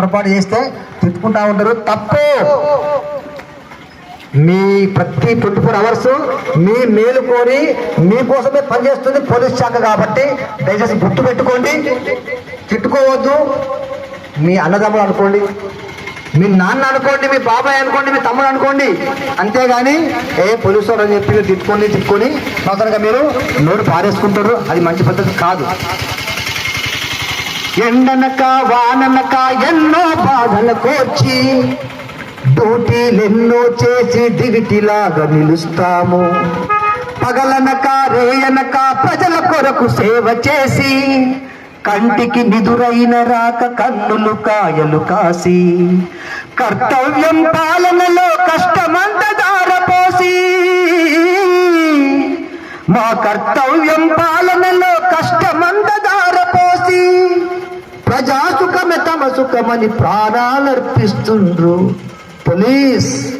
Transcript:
పొరపాటు చేస్తే తిట్టుకుంటా ఉంటారు. తప్పు. మీ ప్రతి ట్వంటీ ఫోర్ అవర్స్ మీ మేలు కోరి మీకోసమే పనిచేస్తుంది పోలీస్ శాఖ కాబట్టి దయచేసి గుర్తు పెట్టుకోండి. తిట్టుకోవద్దు. మీ అన్నదమ్ములు అనుకోండి. మీ నాన్న అనుకోండి మీ బాబాయ్ అనుకోండి మీ తమ్ముడు అనుకోండి. అంతేగాని ఏ పోలీసు వాడు అని చెప్పి తిట్టుకోండి తిట్టుకొని అవసరంగా మీరు నోరు పారేసుకుంటారు. అది మంచి పద్ధతి కాదు. ఎండనక వాననక ఎన్నో బాధలు కోర్చి డ్యూటీలెన్నో చేసి దివిటిలాగా నిలుస్తాము. పగలనక రేయనక ప్రజల కొరకు సేవ చేసి కంటికి నిదురైన రాక కన్నులు కాయలు కాసి కర్తవ్యం పాలనలో కష్టమంత దారపోసి మా కర్తవ్యం పాలనలో ప్రజా తమ సుఖమని ప్రాణాలర్పిస్తుండ్రు. పోలీస్